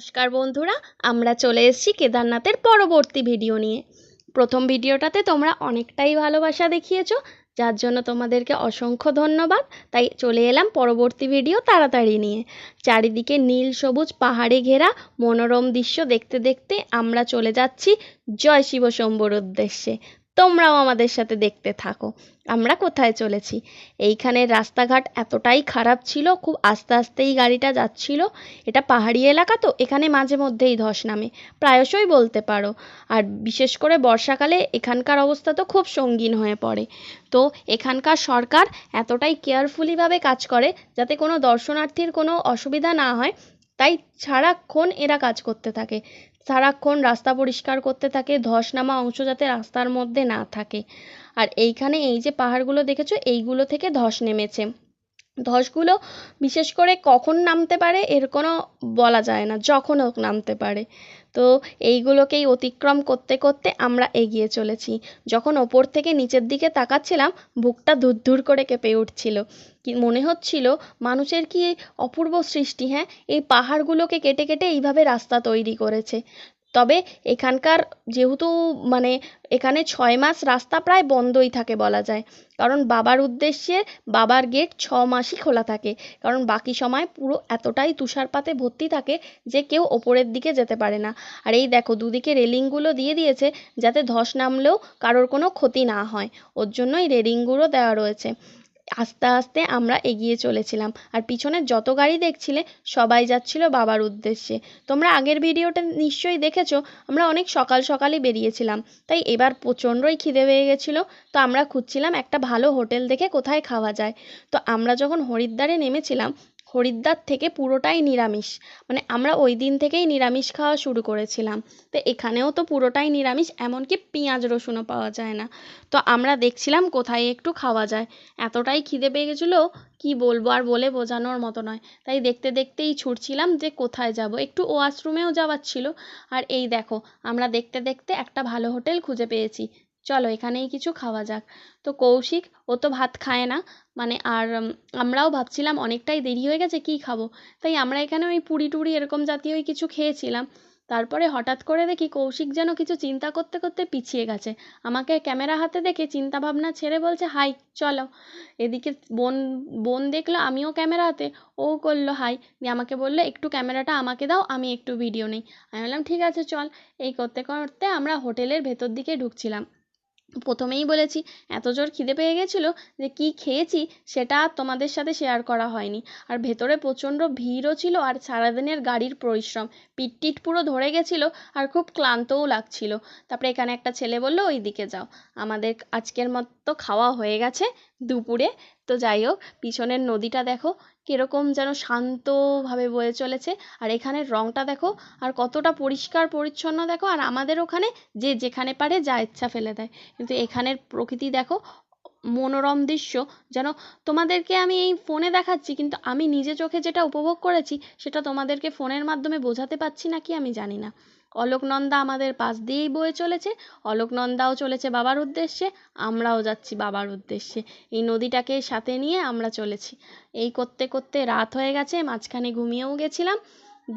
নমস্কার বন্ধুরা, আমরা চলে এসেছি কেদারনাথের পরবর্তী ভিডিও নিয়ে। প্রথম ভিডিওটাতে তোমরা অনেকটাই ভালোবাসা দেখিয়েছো, যার জন্য তোমাদেরকে অসংখ্য ধন্যবাদ। তাই চলে এলাম পরবর্তী ভিডিও তাড়াতাড়ি নিয়ে। চারিদিকে নীল সবুজ পাহাড়ে ঘেরা মনোরম দৃশ্য দেখতে দেখতে আমরা চলে যাচ্ছি জয় শিব শম্ভুর উদ্দেশ্যে। তোমরাও আমাদের সাথে দেখতে থাকো। আমরা কোথায় চলেছি? এইখানের রাস্তাঘাট এতটাই খারাপ ছিল, খুব আস্তে আস্তেই গাড়িটা যাচ্ছিল। এটা পাহাড়ি এলাকা তো, এখানে মাঝে মধ্যেই ধস নামে। প্রায়শই বলতে পারো। আর বিশেষ করে বর্ষাকালে এখানকার অবস্থা তো খুব সঙ্গীন হয়ে পড়ে। তো এখানকার সরকার এতটাই কেয়ারফুলিভাবে কাজ করে, যাতে কোনো দর্শনার্থীর কোনো অসুবিধা না হয়। তাই সারাক্ষণ এরা কাজ করতে থাকে। সারাক্ষণ রাস্তা পরিষ্কার করতে থাকে ধস নামা অংশ যাতে রাস্তার মধ্যে না থাকে। আর এইখানে এই যে পাহাড়গুলো দেখেছ, এইগুলো থেকে ধস নেমেছে। ধসগুলো বিশেষ করে কখন নামতে পারে এর কোনো বলা যায় না, যখন হোক নামতে পারে। তো এইগুলোকেই অতিক্রম করতে করতে আমরা এগিয়ে চলেছি। যখন ওপর থেকে নিচের দিকে তাকাচ্ছিলাম, বুকটা ধুরধুর করে কেঁপে উঠছিল। কি মনে হচ্ছিল, মানুষের কি অপূর্ব সৃষ্টি হ্যাঁ? এই পাহাড়গুলোকে কেটে কেটে এইভাবে রাস্তা তৈরি করেছে। তবে এখানকার যেহেতু মানে এখানে ছয় মাস রাস্তা প্রায় বন্ধই থাকে বলা যায়। কারণ বাবার উদ্দেশ্যে বাবার গেট ছ মাসই খোলা থাকে। কারণ বাকি সময় পুরো এতটাই তুষারপাতে ভর্তি থাকে যে কেউ ওপরের দিকে যেতে পারে না। আর এই দেখো দুদিকে রেলিংগুলো দিয়ে দিয়েছে যাতে ধস নামলেও কারোর কোনো ক্ষতি না হয়। ওর জন্যই রেলিংগুলো দেওয়া রয়েছে। আস্তে আস্তে আমরা এগিয়ে চলেছিলাম। আর পিছনে যত গাড়ি দেখছিলে, সবাই যাচ্ছিল বাবার উদ্দেশ্যে। তোমরা আগের ভিডিওটা নিশ্চয়ই দেখেছ, আমরা অনেক সকাল সকালই বেরিয়েছিলাম। তাই এবার প্রচণ্ডই খিদে পেয়ে গেছিল, তো আমরা খুঁজছিলাম একটা ভালো হোটেল দেখে কোথায় খাওয়া যায়। তো আমরা যখন হরিদ্বারে নেমেছিলাম হরিদ্বার থেকে পুরোটাই নিরামিষ। মানে আমরা ওই দিন থেকেই নিরামিষ খাওয়া শুরু করেছিলাম। তো এখানেও তো পুরোটাই নিরামিষ, এমনকি পেঁয়াজ রসুনও পাওয়া যায় না। তো আমরা দেখছিলাম কোথায় একটু খাওয়া যায়। এতটাই খিদে পেয়ে গেছিল, কি বলব আর বলে বোঝানোর মতো নয়। তাই দেখতে দেখতেই ছুটছিলাম যে কোথায় যাব। একটু ওয়াশরুমেও যাওয়ার ছিল। আর এই দেখো, আমরা দেখতে দেখতে একটা ভালো হোটেল খুঁজে পেয়েছি। চলো এখানেই কিছু খাওয়া যাক। তো কৌশিক, ও তো ভাত খায় না। মানে আর আমরাও ভাবছিলাম অনেকটাই দেরি হয়ে গেছে, কী খাব? তাই আমরা এখানে ওই পুরি টুরি এরকম জাতীয়ই কিছু খেয়েছিলাম। তারপরে হঠাৎ করে দেখি কৌশিক যেন কিছু চিন্তা করতে করতে পিছিয়ে গেছে। আমাকে ক্যামেরা হাতে দেখে চিন্তা ভাবনা ছেড়ে বলছে, হাই, চলো। এদিকে বোন বোন দেখল আমিও ক্যামেরা হাতে, ও করল, হাই। দিয়ে আমাকে বলল, একটু ক্যামেরাটা আমাকে দাও, আমি একটু ভিডিও নিই। আমি বললাম, ঠিক আছে, চল। এই করতে করতে আমরা হোটেলের ভেতর দিকে ঢুকছিলাম। প্রথমেই বলেছি, এত জোর খিদে পেয়ে গেছিল যে কি খেয়েছি সেটা আর তোমাদের সাথে শেয়ার করা হয়নি। আর ভেতরে প্রচণ্ড ভিড়ও ছিল আর সারাদিনের গাড়ির পরিশ্রম। পিঠ টিট পুরো ধরে গেছিল আর খুব ক্লান্তও লাগছিল। তারপরে এখানে একটা ছেলে বলল ওই দিকে যাও। আমাদের আজকের মতো খাওয়া হয়ে গেছে। দুপুরে। তো যাই হোক, পিছনের নদীটা দেখো কীরকম যেন শান্তভাবে বয়ে চলেছে। আর এখানের রঙটা দেখো আর কতটা পরিষ্কার পরিচ্ছন্ন দেখো। আর আমাদের ওখানে যে যেখানে পারে যা ইচ্ছা ফেলে দেয়। কিন্তু এখানের প্রকৃতি দেখো মনোরম দৃশ্য। যেন তোমাদেরকে আমি এই ফোনে দেখাচ্ছি, কিন্তু আমি নিজে চোখে যেটা উপভোগ করেছি, সেটা তোমাদেরকে ফোনের মাধ্যমে বোঝাতে পারছি না কি আমি জানি না। অলোকনন্দা আমাদের পাশ দিয়েই বয়ে চলেছে, অলোকনন্দাও চলেছে বাবার উদ্দেশ্যে, আমরাও যাচ্ছি বাবার উদ্দেশ্যে। এই নদীটাকে সাথে নিয়ে আমরা চলেছি। এই করতে করতে রাত হয়ে গেছে, মাঝখানে ঘুমিয়েও গেছিলাম।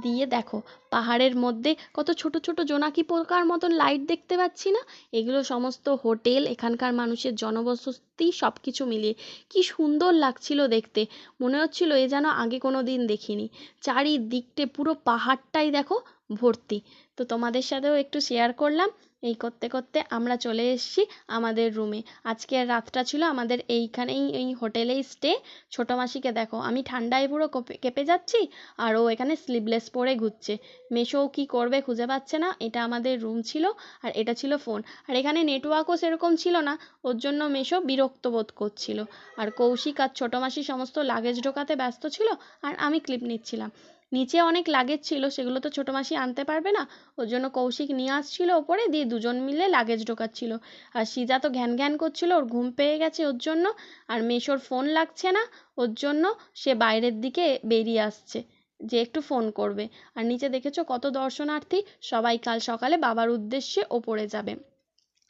দিয়ে দেখো, পাহাড়ের মধ্যে কত ছোট ছোট জোনাকি পোকার মতন লাইট দেখতে পাচ্ছি না? এগুলো সমস্ত হোটেল, এখানকার মানুষের জনবসতি সব কিছু মিলিয়ে। কি সুন্দর লাগছিল দেখতে। মনে হচ্ছিল এ যেন আগে কোনো দিন দেখিনি। চারিদিকটে পুরো পাহাড়টাই দেখো ভর্তি। তো তোমাদের সাথেও একটু শেয়ার করলাম। এই করতে করতে আমরা চলে এসেছি আমাদের রুমে আজকে রাতটা ছিল আমাদের এইখানেই, এই হোটেলেই স্টে ছোটো মাসিকে দেখো, আমি ঠান্ডায় পুরো কেঁপে যাচ্ছি আর ও এখানে স্লিভলেস পরে ঘুরছে। মেসোও কী করবে খুঁজে পাচ্ছে না, এটা আমাদের রুম ছিল আর এটা ছিল ফোন আর এখানে নেটওয়ার্কও সেরকম ছিল না, ওর জন্য মেসো বিরক্ত বোধ করছিল। আর কৌশিক আর ছোটো মাসি সমস্ত লাগেজ ঢোকাতে ব্যস্ত ছিল আর আমি ক্লিপ নিচ্ছিলাম। নিচে অনেক লাগেজ ছিল, সেগুলো তো ছোটো মাসি আনতে পারবে না। ওর জন্য কৌশিক নিয়ে আসছিল ওপরে, দিয়ে দুজন মিলে লাগেজ ঢোকাচ্ছিল। আর সিজা তো ঘ্যান ঘ্যান করছিল, ওর ঘুম পেয়ে গেছে ওর জন্য। আর মেসোর ফোন লাগছে না ওর জন্য, সে বাইরের দিকে বেরিয়ে আসছে, যে একটু ফোন করবে। আর নিচে দেখেছ কত দর্শনার্থী, সবাই কাল সকালে বাবার উদ্দেশ্যে ওপরে যাবে।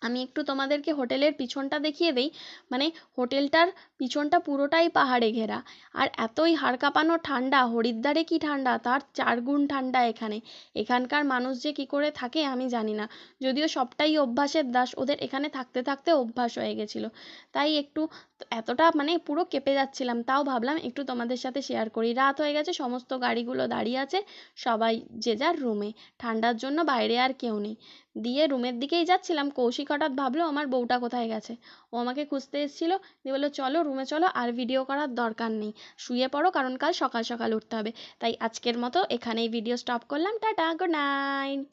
আমি একটু তোমাদেরকে হোটেলের পিছনটা দেখিয়ে দিই। মানে হোটেলটার পিছনটা পুরোটাই পাহাড়ে ঘেরা। আর এতই হাড় কাঁপানো ঠান্ডা, হরিদ্বারে কি ঠান্ডা? তার চার গুণ ঠান্ডা এখানে। এখানকার মানুষ যে কী করে থাকে আমি জানি না। যদিও সবটাই অভ্যাসের দাস, ওদের এখানে থাকতে থাকতে অভ্যাস হয়ে গেছিল। তাই একটু এতটা মানে পুরো কেঁপে যাচ্ছিলাম, তাও ভাবলাম একটু তোমাদের সাথে শেয়ার করি। রাত হয়ে গেছে, সমস্ত গাড়িগুলো দাঁড়িয়ে আছে, সবাই যে যার রুমে ঠান্ডার জন্য বাইরে আর কেউ নেই। দিয়ে রুমের দিকেই যাচ্ছিলাম। কৌশিক হঠাৎ ভাবলো, আমার বউটা কোথায় গেছে? ও আমাকে খুঁজতে এসেছিল। দিয়ে বলল, চলো রুমে চলো, আর ভিডিও করার দরকার নেই। শুয়ে পড়ো, কারণ কাল সকাল সকাল উঠতে হবে। তাই আজকের মতো এখানেই ভিডিও স্টপ করলাম। Tata good night